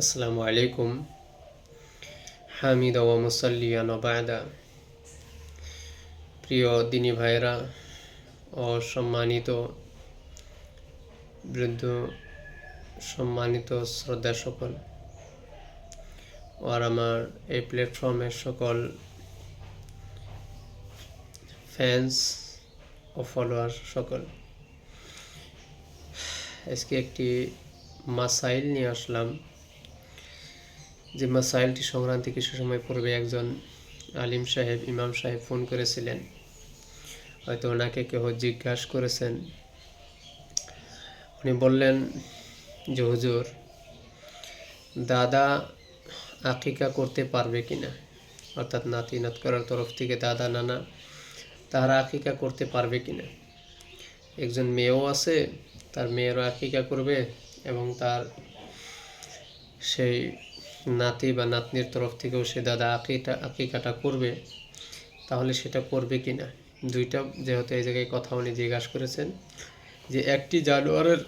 আসসালামু আলাইকুম। হামিদ ওয়া মুসাল্লিয়ান প্রিয় দিনী ভাইরা ও সম্মানিত বৃদ্ধ, সম্মানিত শ্রদ্ধা সকল, আর আমার এই প্ল্যাটফর্মের সকল ফ্যান্স ও ফলোয়ার সকল, আজকে একটি মাসাইল নিয়ে আসলাম। যে মাসাইলটি সংক্রান্তি কিছু সময় পূর্বে একজন আলিম সাহেব, ইমাম সাহেব ফোন করেছিলেন। হয়তো ওনাকে কেউ জিজ্ঞাসা করেছেন। উনি বললেন যে, হুজুর, দাদা আকিকা করতে পারবে কিনা? অর্থাৎ নাতি নাত করার তরফ থেকে দাদা, নানা তারা আকিকা করতে পারবে কিনা? একজন মেয়েও আছে, তার মেয়েরও আকিকা করবে এবং তার সেই নাতি বা নাতনির তরফ থেকেও সে দাদা আকিটা আকিকাটা করবে, তাহলে সেটা করবে কি না? দুইটা যেহেতু এই জায়গায় কথা উনি জিজ্ঞাসা করেছেন যে একটি জানোয়ারের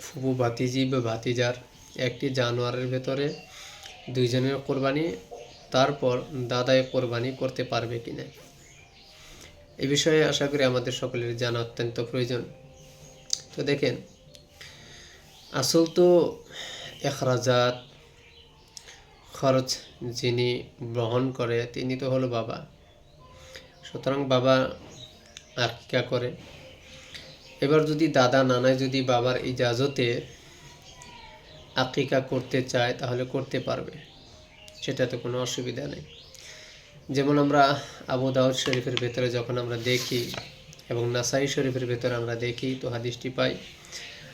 ফুবু ভাতিজি বা ভাতিজার, একটি জানোয়ারের ভেতরে দুইজনের কোরবানি, তারপর দাদায় কোরবানি করতে পারবে কি না? এ বিষয়ে আশা করি আমাদের সকলের জানা অত্যন্ত প্রয়োজন। তো দেখেন, আসল তো এখরাজাত খরচ যিনি বহন করে, তিনি তো হলো বাবা। সুতরাং বাবা আকিকা করে? এবার যদি দাদা নানায় যদি বাবার ইজাজতে আকিকা করতে চায়, তাহলে করতে পারবে। সেটাতে কোনো অসুবিধা নেই। যেমন আমরা আবু দাউদ শরীফের ভেতরে যখন আমরা দেখি এবং নাসাই শরীফের ভেতরে আমরা দেখি, তো হাদিসটি পাই।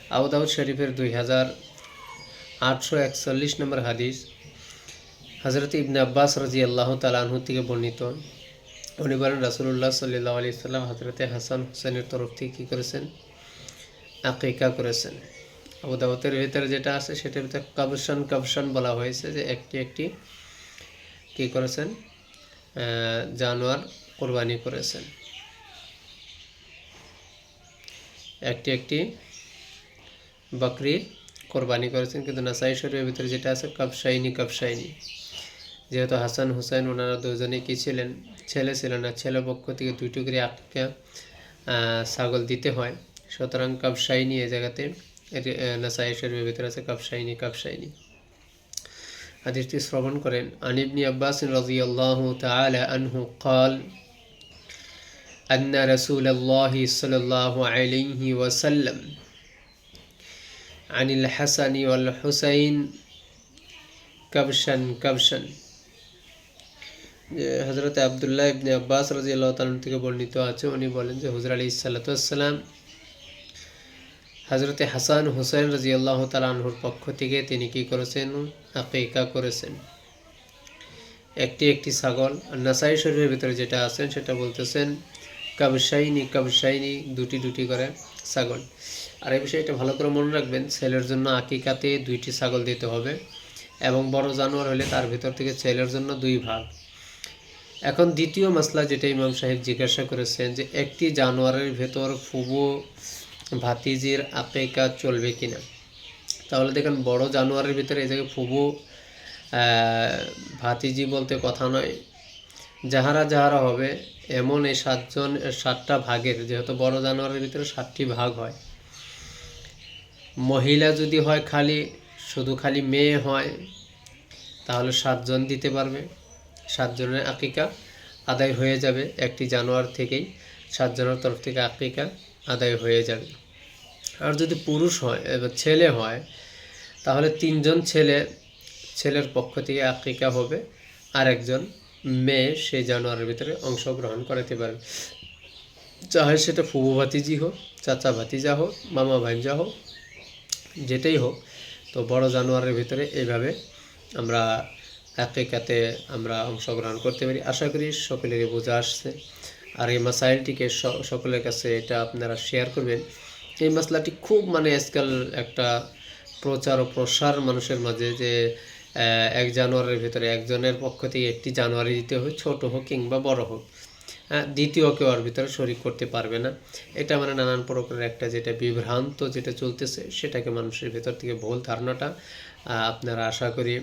আবু দাউদ শরীফের দুই হাজার আটশো একচল্লিশ নম্বর হাদিস হজরত ইবনে আব্বাস রাজি আল্লাহ তালাহু থেকে বর্ণিত। বলেন রাসুল্লাহ সাল্লাহ আলি সাল্লাম হজরতে হাসান হোসেনের তরফ থেকে কী করেছেন? আকিকা করেছেন। আবু দাউতের ভিতরে যেটা আছে, সেটার ভিতরে কাবসান কাবসান বলা হয়েছে যে একটি একটি কী করেছেন? জানোয়ার কোরবানি করেছেন। একটি একটি বকরি কোরবানি করেছেন, কিন্তু নাসাই শরীরের ভিতরে যেটা আছে কবসাইনি কবসাইনি যেহেতু হাসান হুসাইন ওনারা দুজনে কি ছিলেন ছেলে ছিলেন না ছেলে পক্ষ থেকে দুইটু করে আটটা ছাগল দিতে হয় সুতরাং কবসাইনি এ জায়গাতে নাসাই শরীরের ভিতরে আছে কবসাইনি কবসাইনি হাদিসটি শ্রবণ করেন আনিবনি আব্বাস রাদিয়াল্লাহু তাআলা আনহু قال أن رسول الله صلى الله عليه وسلم عن الحسن والحسين كبشا كبشا হজরত আবদুল্লাহ ইবনে আব্বাস রাজি আল্লাহ থেকে বর্ণিত আছে। উনি বলেন যে হুজর আলী সাল্লাতাম হজরতে হাসান হুসাইন রাজি আল্লাহ তালাহুর পক্ষ থেকে তিনি কি করেছেন? আকিকা করেছেন। একটি একটি ছাগল, নাসাই শরীরের ভিতরে যেটা আছেন সেটা বলতেছেন কাবসাইনি কাবসাইনি দুটি দুটি করে ছাগল। আর এই বিষয়টা ভালো করে মনে রাখবেন, ছেলের জন্য আকিকাতে দুইটি ছাগল দিতে হবে এবং বড় জানোয়ার হলে তার ভিতর থেকে ছেলের জন্য দুই ভাগ। এখন দ্বিতীয় মশলা যেটা ইমাম সাহেব জিজ্ঞাসা করেছেন যে একটি জানোয়ারের ভেতর ফুবো ভাতিজির আকিকা চলবে কিনা? তাহলে দেখেন, বড় জানোয়ারের ভিতরে এই জায়গায় ফুবু ভাতিজি বলতে কথা নয়। যাহারা যাহারা হবে, এমন এই সাতজন, সাতটা ভাগের, যেহেতু বড় জানোয়ারের ভিতরে সাতটি ভাগ হয়, মহিলা যদি হয় খালি, শুধু খালি মেয়ে হয়, তাহলে সাতজন দিতে পারবে। সাতজনের আকিকা আদায় হয়ে যাবে একটি জানোয়ার থেকেই। সাতজনের তরফ থেকে আকিকা আদায় হয়ে যাবে। আর যদি পুরুষ হয়, এবার ছেলে হয়, তাহলে তিনজন ছেলে, ছেলের পক্ষ থেকে আকিকা হবে। আর একজন মেয়ে সেই জানোয়ারের ভিতরে অংশগ্রহণ করাতে পারবে। চাহে সেটা ফুবু ভাতিজি হোক, চাচা ভাতিজা হোক, মামা ভাইজা হোক, যেটাই হোক, তো বড় জানোয়ারের ভিতরে এইভাবে আমরা আকিকাতে আমরা অংশগ্রহণ করতে পারি। আশা করি সকলেরই বোঝা আসছে। আর এই মাসাইলটিকে সকলের কাছে এটা আপনারা শেয়ার করবেন। এই মশলাটি খুব মানে আজকাল একটা প্রচার ও প্রসার মানুষের মাঝে যে এক জানুয়ারির ভিতরে একজনের পক্ষ থেকে একটি জানুয়ারি দিতে হবে ছোট হোক কিংবা বড় হোক। দ্বিতীয় কেউ ওর ভিতরে শরিক করতে পারবে না। এটা মানে নানান প্রকারের একটা যেটা বিভ্রান্ত যেটা চলতেছে, সেটাকে মানুষের ভেতর থেকে ভুল ধারণাটা আপনারা আশা করি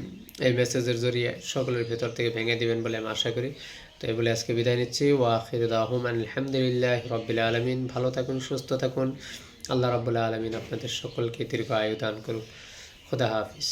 এই মেসেজের জরিয়ে সকলের ভেতর থেকে ভেঙে দিবেন বলে আমি আশা করি। তো এই বলে আজকে বিদায় নিচ্ছি। ওয়াখির দাহমান আলহামদুলিল্লাহ রব্বিল আলমিন। ভালো থাকুন, সুস্থ থাকুন। আল্লাহ রব্বুল্লাহ আলমিন আপনাদের সকলকে দীর্ঘ আয়ু দান করুন খুদা হাফিজ।